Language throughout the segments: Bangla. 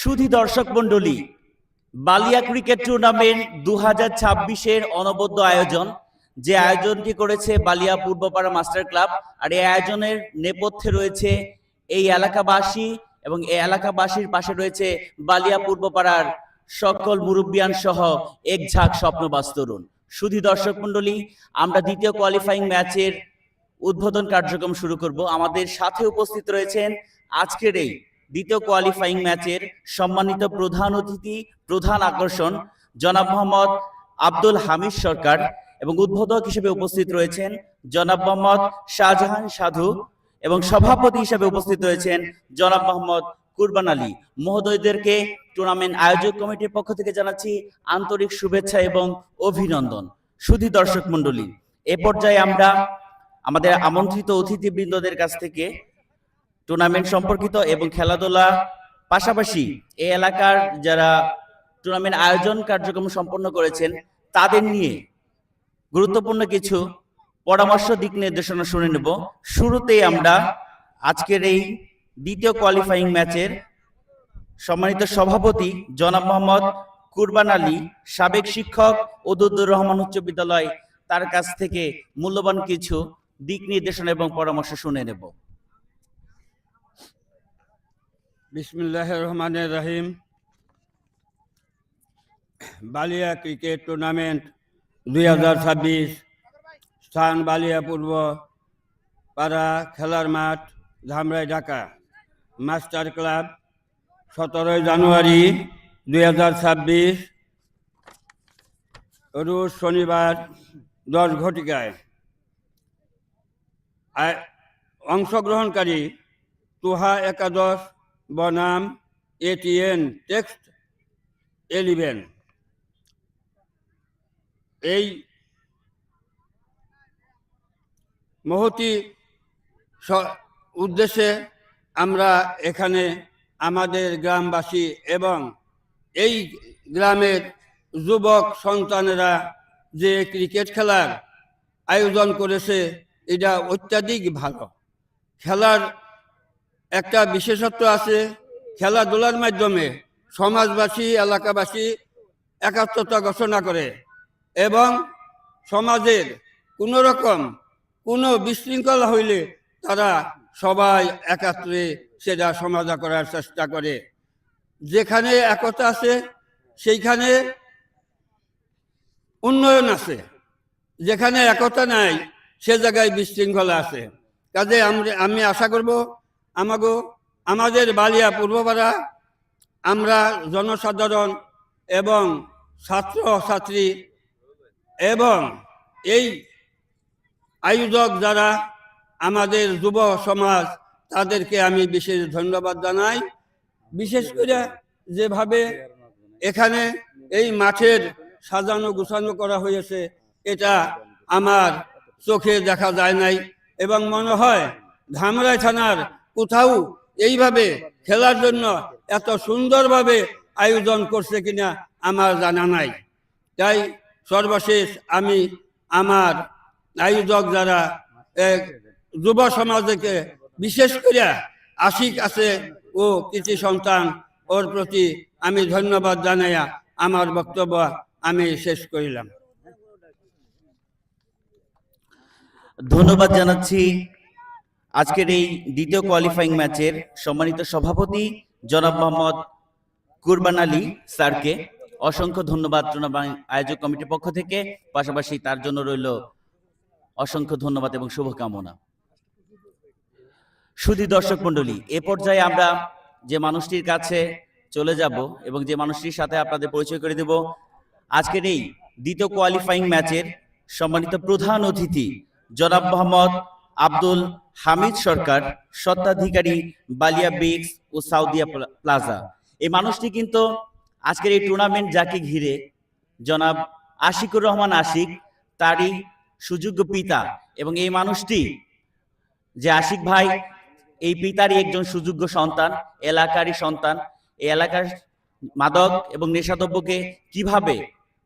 সুধী দর্শক মন্ডলী বালিয়া ক্রিকেট টুর্নামেন্ট দু হাজার ছাব্বিশের অনবদ্য আয়োজন, যে আয়োজনটি করেছে বালিয়া পূর্বপাড়া মাস্টার ক্লাব, আর এই আয়োজনের নেপথ্যে রয়েছে এই এলাকাবাসী এবং এই এলাকাবাসীর পাশে রয়েছে বালিয়া পূর্বপাড়ার সকল মুরব্বিয়ান সহ এক ঝাঁক স্বপ্নবাস তরুণ। সুধী দর্শক মন্ডলী আমরা দ্বিতীয় কোয়ালিফাইং ম্যাচের উদ্বোধন কার্যক্রম শুরু করব। আমাদের সাথে উপস্থিত রয়েছেন আজকের এই দ্বিতীয় কোয়ালিফাইং ম্যাচের সম্মানিত প্রধান অতিথি, প্রধান আকর্ষণ, জনাব মোহাম্মদ আব্দুল হামিদ সরকার এবং উদ্বোধক হিসেবে উপস্থিত রয়েছেন জনাব মোহাম্মদ শাহজাহান সাধু এবং সভাপতি হিসেবে উপস্থিত রয়েছেন জনাব মোহাম্মদ কুরবান আলী। মহোদয়দেরকে টুর্নামেন্ট আয়োজক কমিটির পক্ষ থেকে জানাচ্ছি আন্তরিক শুভেচ্ছা এবং অভিনন্দন। সুধী দর্শক মণ্ডলী, এ পর্যায়ে আমরা আমাদের আমন্ত্রিত অতিথিবৃন্দদের কাছ থেকে টুর্নামেন্ট সম্পর্কিত এবং খেলাধুলা পাশাপাশি এই এলাকার যারা টুর্নামেন্ট আয়োজন কার্যক্রম সম্পন্ন করেছেন তাদের নিয়ে গুরুত্বপূর্ণ কিছু পরামর্শ দিক নির্দেশনা শুনে নেব। শুরুতেই আমরা আজকের এই দ্বিতীয় কোয়ালিফাইং ম্যাচের সম্মানিত সভাপতি জনাব মোহাম্মদ কুরবান আলী সাবেক শিক্ষক ওদুদ্দুর রহমান উচ্চ বিদ্যালয় তার কাছ থেকে মূল্যবান কিছু দিক নির্দেশনা এবং পরামর্শ শুনে নেব। বিসমুল্লাহ রহমানের রহিম। বালিয়া ক্রিকেট টুর্নামেন্ট দুই হাজার ছাব্বিশ, স্থান বালিয়া পূর্ব পাড়া খেলার মাঠ, ধামরাই, ঢাকা। মাস্টার ক্লাব, সতেরোই জানুয়ারি দুই হাজার ছাব্বিশ, রোজ শনিবার দশ ঘটিকায়। অংশগ্রহণকারী তুহা একাদশ বনাম এটিএন টেক্সট এলিভেন এই মহতি উদ্দেশ্যে আমরা এখানে আমাদের গ্রামবাসী এবং এই গ্রামের যুবক সন্তানেরা যে ক্রিকেট খেলার আয়োজন করেছে, এটা অত্যাধিক ভালো। খেলার একটা বিশেষত্ব আছে খেলাধুলার মাধ্যমে সমাজবাসী, এলাকাবাসী একাত্মতা ঘোষণা করে এবং সমাজের কোনো রকম কোনো বিশৃঙ্খলা হইলে তারা সবাই একাত্রে সেটা সমাধা করার চেষ্টা করে। যেখানে একতা আছে, সেইখানে উন্নয়ন আছে। যেখানে একতা নাই, সে জায়গায় বিশৃঙ্খলা আছে। কাজে আমি আশা করব আমাগো, আমাদের বালিয়া পূর্বপাড়া, আমরা জনসাধারণ এবং ছাত্র ছাত্রী এবং এই আয়োজক যারা আমাদের যুব সমাজ, তাদেরকে আমি বিশেষ ধন্যবাদ জানাই। বিশেষ করে যেভাবে এখানে এই মাঠের সাজানো গুছানো করা হয়েছে, এটা আমার চোখে দেখা যায় নাই এবং মনে হয় ধামরাই থানার কোথাও এইভাবে খেলার জন্য এত সুন্দরভাবে আয়োজন করছে কিনা আমার জানা নাই। তাই সর্বশেষ আমি আমার আয়োজক যারা যুব সমাজকে বিশেষ করে আশিক আছে ও কৃতি সন্তান, ওর প্রতি আমি ধন্যবাদ জানাইয়া আমার বক্তব্য আমি শেষ করিলাম। ধন্যবাদ জানাচ্ছি। আজকের এই দ্বিতীয় কোয়ালিফাইং ম্যাচের সম্মানিত সভাপতি জনাব মোহাম্মদ কুরবান আলী স্যারকে অসংখ্য ধন্যবাদ আয়োজক কমিটির পক্ষ থেকে। পাশাপাশি তার জন্য রইল অসংখ্য ধন্যবাদ এবং শুভকামনা। সুধী দর্শক মণ্ডলী, এ পর্যায়ে আমরা যে মানুষটির কাছে চলে যাব এবং যে মানুষটির সাথে আপনাদের পরিচয় করে দেব, আজকের এই দ্বিতীয় কোয়ালিফাইং ম্যাচের সম্মানিত প্রধান অতিথি জনাব মোহাম্মদ আব্দুল হামিদ সরকার স্বত্বাধিকারী বালিয়া বিক্স ও সাউদিয়া প্লা- প্লাজা। এই মানুষটি কিন্তু আজকের এই টুর্নামেন্ট যাকে ঘিরে জনাব আশিকুর রহমান আশিক তারই সুযোগ্য পিতা এবং এই মানুষটি যে আশিক ভাই এই পিতারই একজন সুযোগ্য সন্তান এলাকারই সন্তান। এই এলাকার মাদক এবং নেশাদ্রব্যকে কীভাবে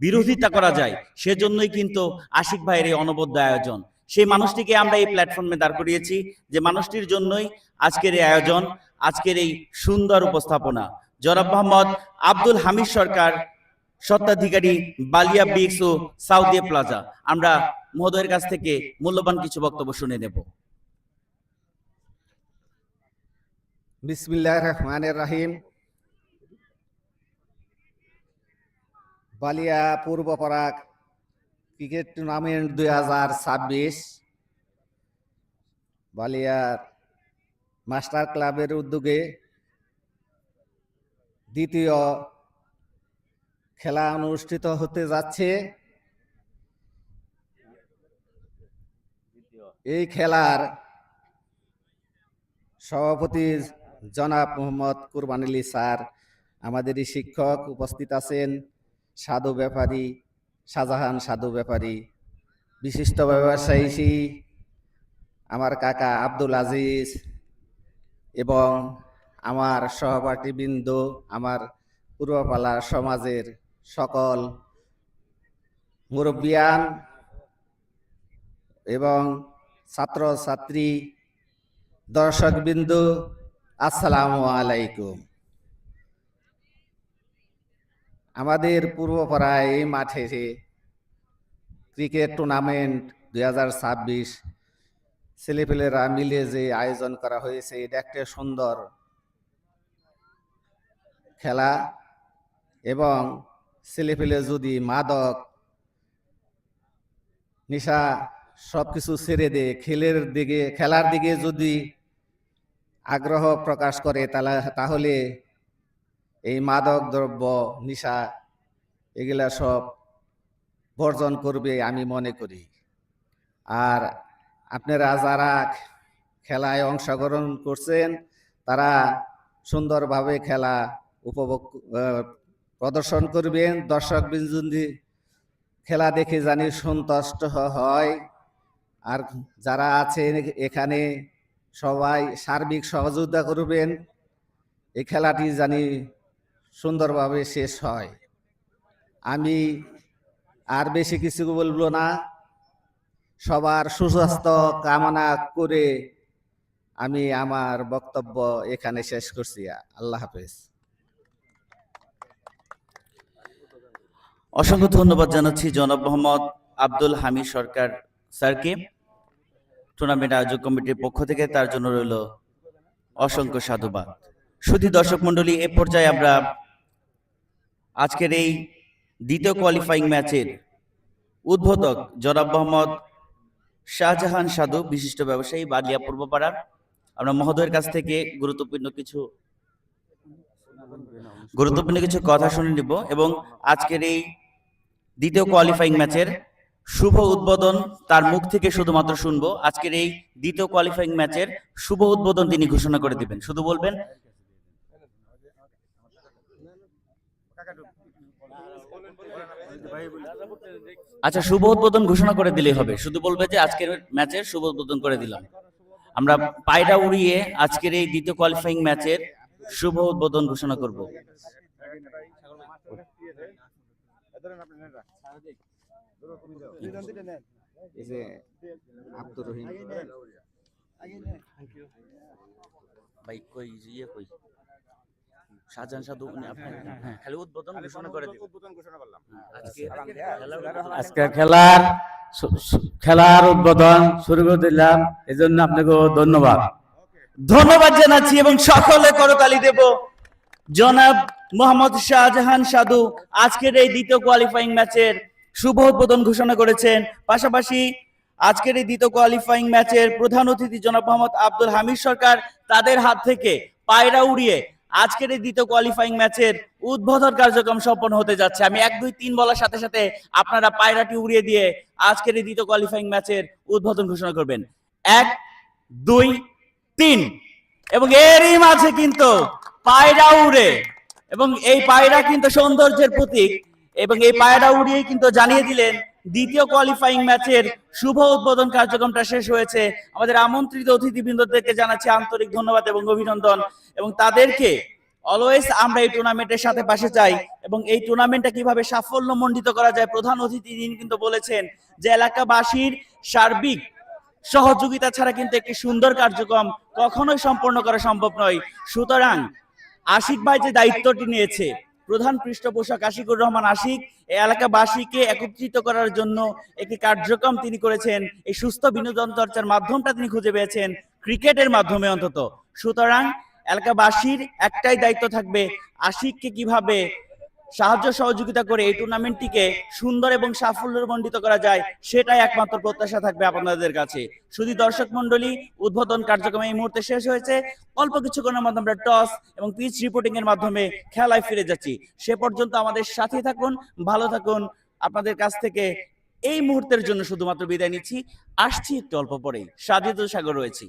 বিরোধিতা করা যায় সেজন্যই কিন্তু আশিক ভাইয়ের এই অনবদ্য আয়োজন। সেই মানুষটিকে আমরা এই প্ল্যাটফর্মে দাঁড় করিয়েছি যে মানুষটির জন্যই আজকের এই আয়োজন আজকের এই সুন্দর উপস্থাপনা। জনাব মোহাম্মদ আব্দুল হামিদ সরকার স্বত্বাধিকারী বালিয়া বিক্স ও সাউদি প্লাজা আমরা মহোদয়ের কাছ থেকে মূল্যবান কিছু বক্তব্য শুনে নেব। বিসমিল্লাহ রহমানের রাহিম। বালিয়া পূর্ব পরাগ ক্রিকেট টুর্নামেন্ট দুই হাজার ছাব্বিশ। বালিয়ার মাস্টার ক্লাবের উদ্যোগে দ্বিতীয় খেলা অনুষ্ঠিত হতে যাচ্ছে। এই খেলার সভাপতি জনাব মোহাম্মদ কুরবান স্যার, আমাদেরই শিক্ষক উপস্থিত আছেন, সাধু ব্যাপারী শাহজাহান সাধু ব্যাপারী, বিশিষ্ট ব্যবসায়ী আমার কাকা আব্দুল আজিজ এবং আমার সহপাঠীবৃন্দ, আমার পূর্বপালা সমাজের সকল মুরব্বিয়ান এবং ছাত্রছাত্রী দর্শক বিন্দু আসসালামু আলাইকুম। আমাদের পূর্বপাড়ায় এই মাঠে ক্রিকেট টুর্নামেন্ট দুই হাজার ছাব্বিশ, ছেলেপেলেরা মিলে যে আয়োজন করা হয়েছে, এটা একটা সুন্দর খেলা এবং ছেলেপেলে যদি মাদক, নেশা সব কিছু ছেড়ে দে খেলের দিকে, খেলার দিকে যদি আগ্রহ প্রকাশ করে তাহলে তাহলে এই মাদক দ্রব্য, নিশা, এগুলা সব বর্জন করবে আমি মনে করি। আর আপনারা যারা খেলায় অংশগ্রহণ করছেন, তারা সুন্দরভাবে খেলা উপভোগ প্রদর্শন করবেন। দর্শক বিন্দু খেলা দেখে জানি সন্তুষ্ট হয়। আর যারা আছেন এখানে, সবাই সার্বিক সহযোগিতা করবেন। এই খেলাটি জানি সুন্দরভাবে শেষ হয়। আমি আর বেশি কিছু বলব না। সবার সুস্বাস্থ্য কামনা করে আমি আমার বক্তব্য এখানে শেষ করছি। আল্লাহ হাফেজ। অসংখ্য ধন্যবাদ জানাচ্ছি জনাব মোহাম্মদ আব্দুল হামিদ সরকার স্যারকে। টুর্নামেন্ট আয়োজক কমিটির পক্ষ থেকে তার জন্য রইল অসংখ্য সাধুবাদ। শুধু দর্শক মন্ডলী এ পর্যায়ে আমরা আজকের এই দ্বিতীয় কোয়ালিফাইং ম্যাচের উদ্বোধক জনাব মোহাম্মদ শাহজাহান সাধু বিশিষ্ট ব্যবসায়ী বালিয়া পূর্বপাড়ার। আমরা মহোদয়ের কাছ থেকে গুরুত্বপূর্ণ কিছু গুরুত্বপূর্ণ কিছু কথা শুনে নিব এবং আজকের এই দ্বিতীয় কোয়ালিফাইং ম্যাচের শুভ উদ্বোধন তার মুখ থেকে শুধুমাত্র শুনব। আজকের এই দ্বিতীয় কোয়ালিফাইং ম্যাচের শুভ উদ্বোধন তিনি ঘোষণা করে দিবেন। শুধু বলবেন আচ্ছা শুভ উদ্বোধন ঘোষণা করে দিলেই হবে। শুধু বলবে যে আজকের ম্যাচের শুভ উদ্বোধন করে দিলাম। আমরা পায়রা উড়িয়ে আজকের এই দ্বিতীয় কোয়ালিফাইং ম্যাচের শুভ উদ্বোধন ঘোষণা করব। আব্দুর রহিম। ভাই কই ইয়ে কই? শাহজাহান সাধু উনি আপনার হ্যাঁ খালি উদ্বোধন ঘোষণা করে আজকে আজকে খেলার খেলার উদ্বোধন শুরু করে দিলাম। এই জন্য আপনাকে ধন্যবাদ ধন্যবাদ জানাচ্ছি এবং সকলে করতালি দেব। জনাব মোহাম্মদ শাহজাহান সাধু আজকের এই দ্বিতীয় কোয়ালিফাইং ম্যাচের শুভ উদ্বোধন ঘোষণা করেছেন। পাশাপাশি আজকের এই দ্বিতীয় কোয়ালিফাইং ম্যাচের প্রধান অতিথি জনাব মোহাম্মদ আব্দুল হামিদ সরকার তাদের হাত থেকে পায়রা উড়িয়ে আজকের এই দ্বিতীয় কোয়ালিফাইং ম্যাচের উদ্বোধন কার্যক্রম সম্পন্ন হতে যাচ্ছে। আমি এক, দুই, তিন বলার সাথে সাথে আপনারা পায়রাটি উড়িয়ে দিয়ে আজকের এই দ্বিতীয় কোয়ালিফাইং ম্যাচের উদ্বোধন ঘোষণা করবেন। এক, দুই, তিন। এবং এরই মাঝে কিন্তু পায়রা উড়ে। এবং এই পায়রা কিন্তু সৌন্দর্যের প্রতীক। এবং এই পায়রা উড়িয়ে কিন্তু জানিয়ে দিলেন দ্বিতীয় কোয়ালিফাইং ম্যাচের শুভ উদ্বোধন কার্যক্রমটা শেষ হয়েছে। আমাদের আমন্ত্রিত অতিথিবৃন্দদেরকে জানাচ্ছি আন্তরিক ধন্যবাদ এবং অভিনন্দন এবং তাদেরকে অলওয়েজ আমরা এই টুর্নামেন্টের সাথে পাশে চাই এবং এই টুর্নামেন্টটা কীভাবে সাফল্য মণ্ডিত করা যায় প্রধান অতিথি তিনি কিন্তু বলেছেন যে এলাকাবাসীর সার্বিক সহযোগিতা ছাড়া কিন্তু একটি সুন্দর কার্যক্রম কখনোই সম্পন্ন করা সম্ভব নয়। সুতরাং আশিক ভাই যে দায়িত্বটি নিয়েছে প্রধান পৃষ্ঠপোষক আশিকুর রহমান আশিক এলাকাবাসীকে একত্রিত করার জন্য একটি কার্যক্রম তিনি করেছেন। এই সুস্থ বিনোদন চর্চার মাধ্যমটা তিনি খুঁজে পেয়েছেন ক্রিকেটের মাধ্যমে অন্তত। সুতরাং এলাকাবাসীর একটাই দায়িত্ব থাকবে আশিককে কীভাবে সাহায্য সহযোগিতা করে এই টুর্নামেন্টটিকে সুন্দর এবং সাফল্যমণ্ডিত করা যায়, সেটাই একমাত্র প্রত্যাশা থাকবে আপনাদের কাছে। শুধু দর্শক মন্ডলী উদ্বোধন কার্যক্রম এই মুহূর্তে শেষ হয়েছে। অল্প কিছুক্ষণের মধ্যে আমরা টস এবং পিচ রিপোর্টিং এর মাধ্যমে খেলায় ফিরে যাচ্ছি। সে পর্যন্ত আমাদের সাথে থাকুন, ভালো থাকুন। আপনাদের কাছ থেকে এই মুহূর্তের জন্য শুধুমাত্র বিদায় নিচ্ছি। আসছি একটু অল্প পরেই। সাজিদ সাগর রয়েছি।